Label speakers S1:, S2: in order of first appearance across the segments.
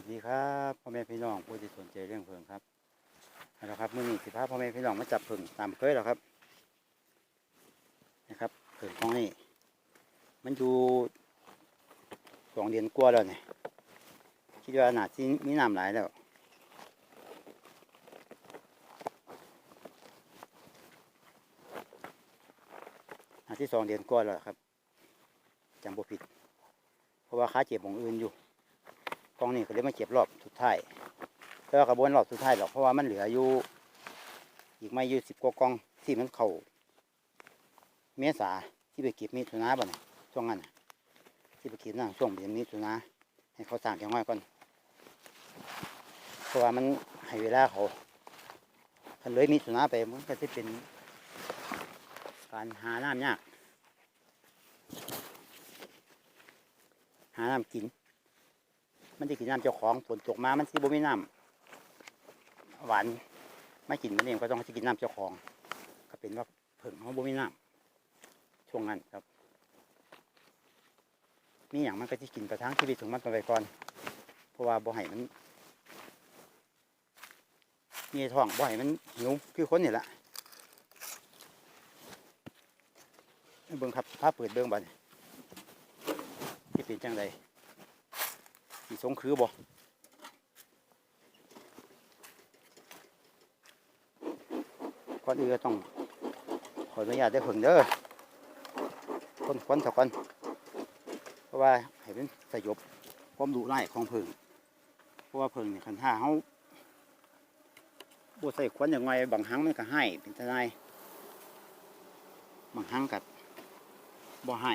S1: วัสดีครับพ่อแม่พี่น้องผู้ที่สนใจเรื่องเพิงครับเอาละครับมื้อนี้สิพาพ่อแม่พี่น้องมาจับเพิงตามเคยแล้วครับนะครับเพิงของนี่มันอยู่สองเดือนกว่าแล้วเนี่ยคิดว่าหนาที่มีน้ำหลายแล้วน่าที่สองเดือนกว่าแล้วครับจำบ่ผิด เพราะว่าค้าเจ็บของอื่นอยู่ กองนี่ก็เลยมาเก็บรอบสุดท้ายแต่ว่ากระบวนรอบสุดท้ายหรอกเพราะว่ามันเหลืออยู่อีกไม่อยู่สิบกว่ากองที่มันเข่าเมษาที่ไปเก็บมีถุนาบ่เนี่ยช่วงนั้นที่ไปเก็บนั่งช่วงเดือนมีถุนาให้เขาสั่งอย่างน้อยก่อนเพราะว่ามันให้เวลาเขาถ้าเลยมีถุนาไปมันก็จะเป็นการหาน้ำยากหาน้ำกิน มันจะกินน้ำเจ้าของฝนตกมามันสิบ่มีน้ำหวานไม่กินมันเองก็ต้องจะกินน้ำเจ้าของ ก็เป็นว่าเพิ่งเขาบ่มีน้ำช่วงนั้นครับมีอย่างมันก็จะกินประทั่งชีวิตของมันไปก่อน เพราะว่าบ่ให้มันมีท้องบ่ให้มันหิวคือคนนี่แหละเบิ่งครับพาเปิดเบิ่งบันที่เป็นจังได สีสงคือบ่ก่อนอื่นก็ต้องขออนุญาตได้ผึ่งเด้อคนควันสักก่อนเพราะว่าให้เป็นสยบความดุร้ายของผึ่งเพราะว่าผึ่งเนี่ยคันท่าเขาบวใส่ควันอย่างไรบางครั้งมันก็ให้เป็นทนายบางครั้งกับบ่ให้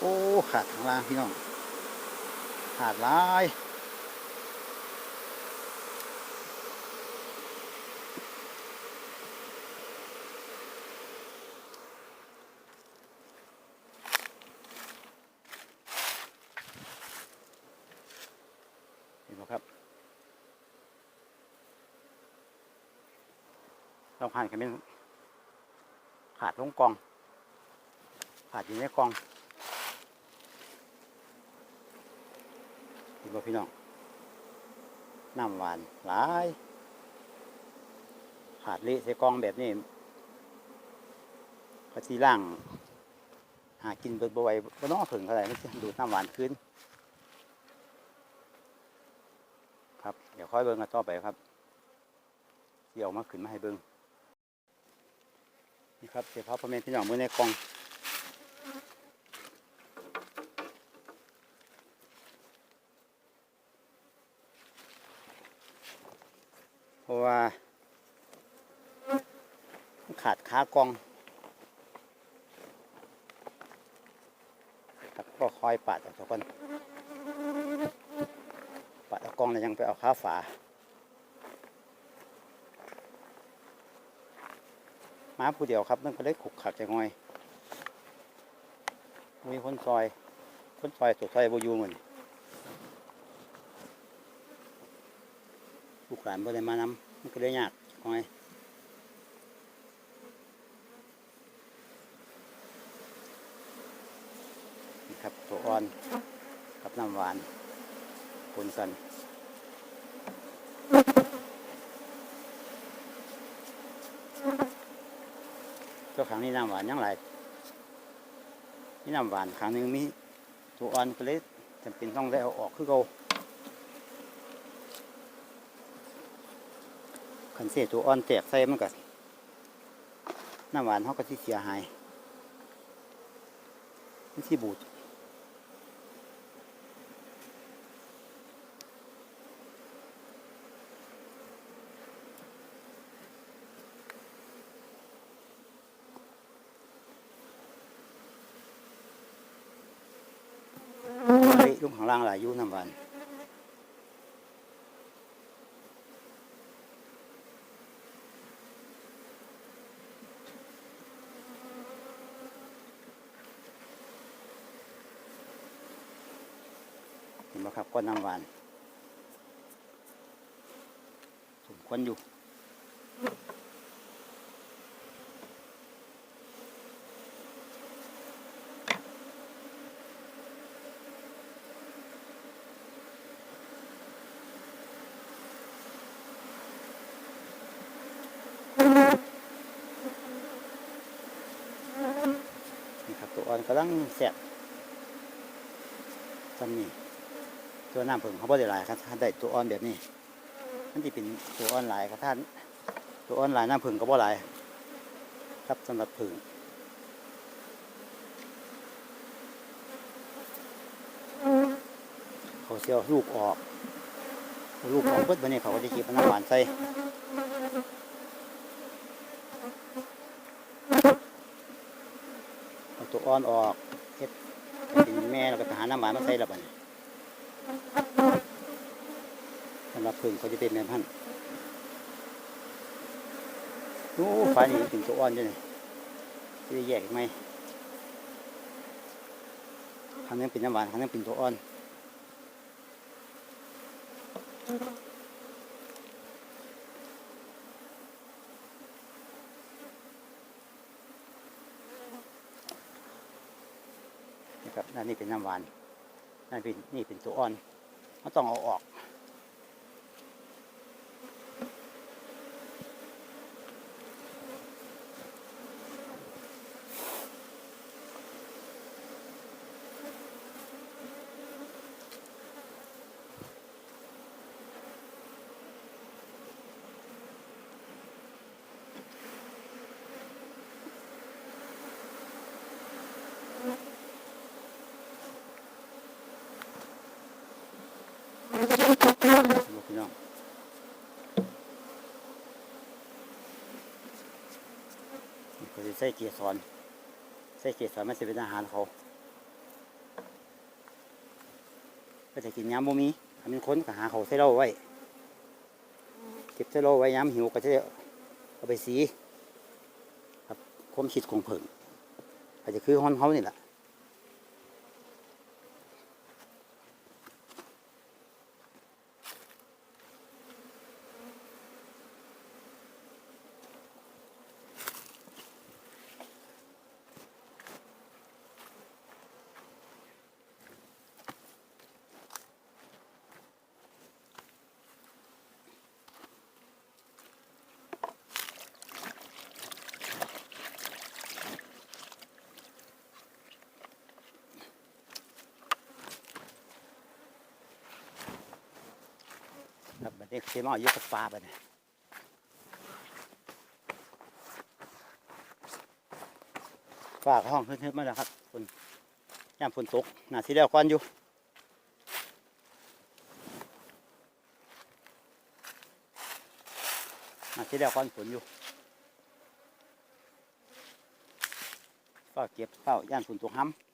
S1: โอ้ ขาดทางล่างพี่น้องขาดลายเห็นไหมครับเราผ่านกันเป็นขาดลงกอง ขาดอยู่ในกอง เห็ นบ่พี่น้องน้ำหวานหลายขาดละใส่กล่องแบบนี้เขาทีล่าง หากินเบิดบไหวบ่น้อถึงเท่าไหร่มันจะดูดน้ำหวานขึ้น ครับ เดี๋ยวค่อยเบิ่งกันต่อไปครับ เดี๋ยวเอามาขึ้นมาให้เบิ่งนี่ครับเสียพับพ่อแม่พี่น้องมือในกล่อง ราะว่าขาดขากองครับก็คอยปาดเอาทุกคนปาดกองแล้วยังไปเอาขาฝามาผู้เดียวครับมันก็เลยขุกขักจะงอย มีคนซอย คนซอยตัวซอยบอยูเหมือน ลูกหลานบ่ได้มานำมันก็เลยยากจักหน่อยนี่ครับตัวอ่อนกับน้ำหวานปนกันตัวขังนี้น้ำหวานยังไรนี่น้ำหวานขังหนึ่งมีตัวอ่อนก็เลยจำเป็นต้องได้เอาออกคือเก่า ขันเสียตัวอ่อนแตกใส่มันก็น้ำหวานเขาก็ที่เสียหายมันที่บูดเฮ้ยลุงข้างล่างหลายอยู่น้ำหวาน เห็นไหมครับก้อนน้ำหวานสมควรอยู่นี่ครับตัวอ่อนกำลังแสบจำนี่ ตัวน้ำผึ้งเขาบ่ได้หลายครับถ้าได้ตัวอ่อนแบบนี้มันจะเป็นตัวอ่อนหลายครับท่านตัวอ่อนหลายน้ำผึ้งก็บ่หลายครับสำหรับผึ้งเขาเสียวลูกออกลูกออกเพิ่วันนี้เขาก็จะขีบน้ำหวานใส่ตัวอ่อนออกเฮ็ดเป็นแม่แล้วก็หาน้ำหวานมาใส่ละบัดนี้สำห รับผึ้งเขาจะเป็นแบบนั้นโอ้ฟ้านี่เป็นตัวอ่อนอยู่นี่จะได้แยกอีกไหมครั้งนึงเป็นน้ำหวานครั้งนึงเป็นตัวอ่อนนะครับด้านนี้เป็นน้ำหวานด้านเป็นนี่เป็นตัวอ่อนเขาต้องเอาออก พี่น้องนี่เขาจะใส่เกียร์สอนใส่เกียร์สอนมันจะเป็นอาหารเขาก็จะกินย้ำบ่มีถ้าเป็นคนก็หาเขาใส่เราไว้เก็บใส่เราไว้ย้ำหิวก็จะเอาไปสีครับความคิดของเพิ่งอาจจะคือฮอนเขานี่แหละ นี้เสียมอยู่กับฟ้าบัดนี้ฟ้ากห้องขึ้นๆมาแล้วครับฝนยามฝนตกหนาที่แล้วก่อนอยู่หนาที่แล้วก่อนฝนอยู่ฟ้าเก็บฟ้าย่านฝนตกห้ำ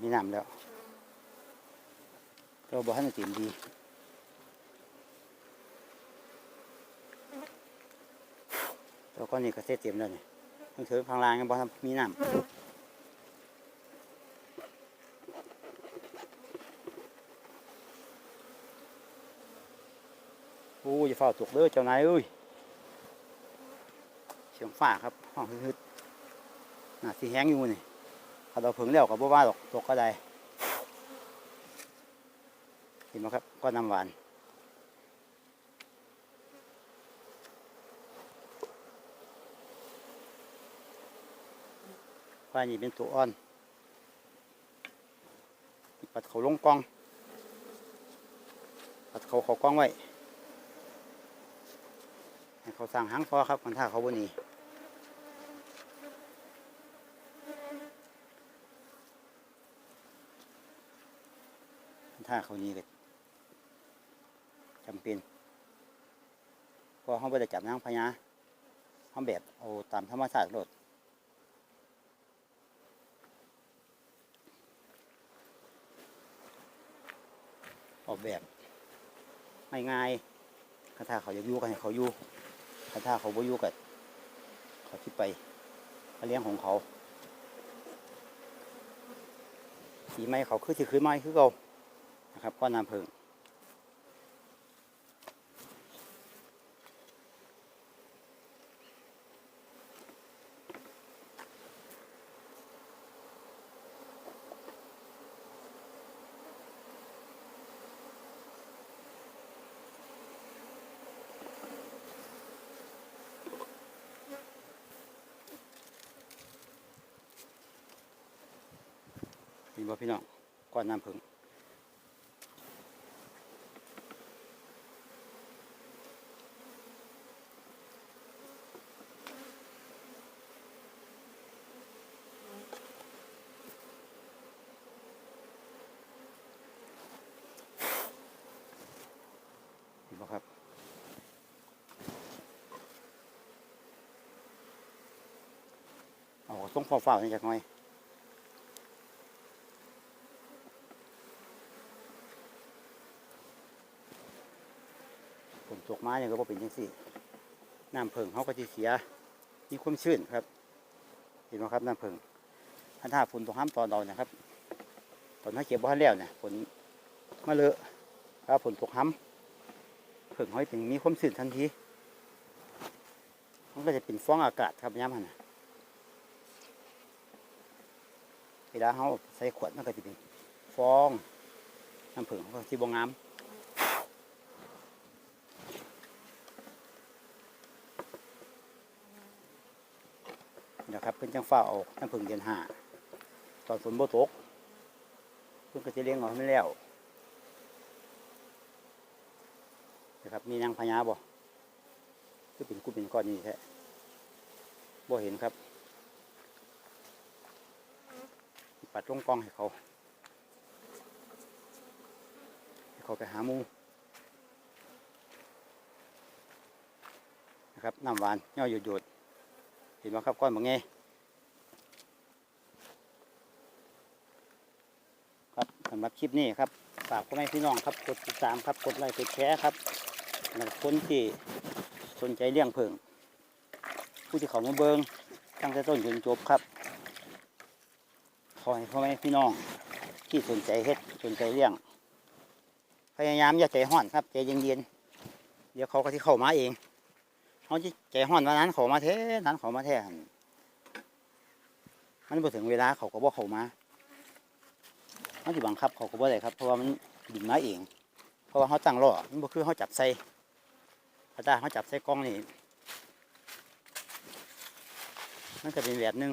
S1: มีน้ำแล้วเราบอกให้มันกินดีแล้วก็นี่ก็เสร็จเต็มแล้วนี่ทั้งถิงข้างลางยังบอกมีน้ำโอ้ยอย่าฝ้าตกเลยเจ้านายเอ้ยเสียงฟ้าครับห้องฮึดๆน่าสีแห้งอยู่นี่ ถ้าเราผึ่งแล้วกับบัว่าดอกตกก็ได้เห็นไหมครับก้อนน้ำหวานควายนี่เป็นตัวอ่อน ปัดเขาลงกอง ปัดเขาเขากองไว้ ให้เขาสั่งหางพอครับมันถ้าเขาบนนี้ ถ้าเขานี้ก็ำเป็นพอเขาไม่ได้จับนางพญาเขาแบบเอาตามธรรมชาติโลดออกแบบไม่ง่ายถ้าถาเขาอยากอยู่กันเขาอยู่ถ้าถาเขาบ่อยู่กันเขาคิดไปเขาเลี้ยงของเขาสีไม้เขาคือถือคือไม้คือเก่า นะครับก้อนน้ำผึ้งมีบ่พี่น้องก้อนน้ำผึ้ง เอาส่งฟ้าวๆนี่จักหน่อยฝนตกมาเนี่ยก็บ่เป็นจังซี่น้ำเพิงเขาก็จะเสียมีความชื้นครับ เห็นไหมครับน้ำเพิงถ้าถ้าฝนตกห้ามตอนเรานะครับ ตอนถ้าเก็บบ้านแล้วเนี่ยฝนมาเลอะถ้าฝนตกห้ำเพิงเขาจะเป็นมีความชื้นทันทีมันก็จะเป็นฟองอากาศครับย้ำมันนะ เวลาเขาใส่ขวดมันก็จะเป็นฟองน้ำเพิงเขาก็ที่บงงามนะครับเพิ่นจังฟ้าเอาน้ำพึ่งเดือนห้าตอนฝนโบตกเพิ่นก็จะเลี้ยงเอาให้มันแล้วนะครับมีนางพญาบ่ก็เป็นกู้เป็นก้อนนี่แท้บ่เห็นครับ ปัดลงกล้องให้เขา ให้เขาไปหามูนะครับน้ำหวานย่อยหยุดๆเห็นไหมครับก้อนบางไงครับสำหรับคลิปนี้ครับฝากพ่อแม่พี่น้องครับกดติดตามครับกดไลค์กดแชร์ครับสำหรับคนที่สนใจเลี้ยงเพิ่งผู้ที่เขามาเบิงตั้งแต่ต้นจนจบครับ ให้พ่อแม่พี่น้องที่สนใจเฮ็ดสนใจเลี้ยง พยายามอย่าใจห้อนครับใจเย็นๆเดี๋ยวเขาก็ที่เข้ามาเองเขาจะใจห้อนวันนั้นเขามาเทนั้นเขามาแท้หันมันพอถึงเวลาเขาก็บอกเขามามันจะบังคับเขาก็บ่ได้ครับ เพราะว่ามันบินมาเอง เพราะว่าเขาตั้งรอมันบ่คือเขาจับใส่ถ้าได้เขาจับใส่กล้องนี่มันก็เป็นแบบนึง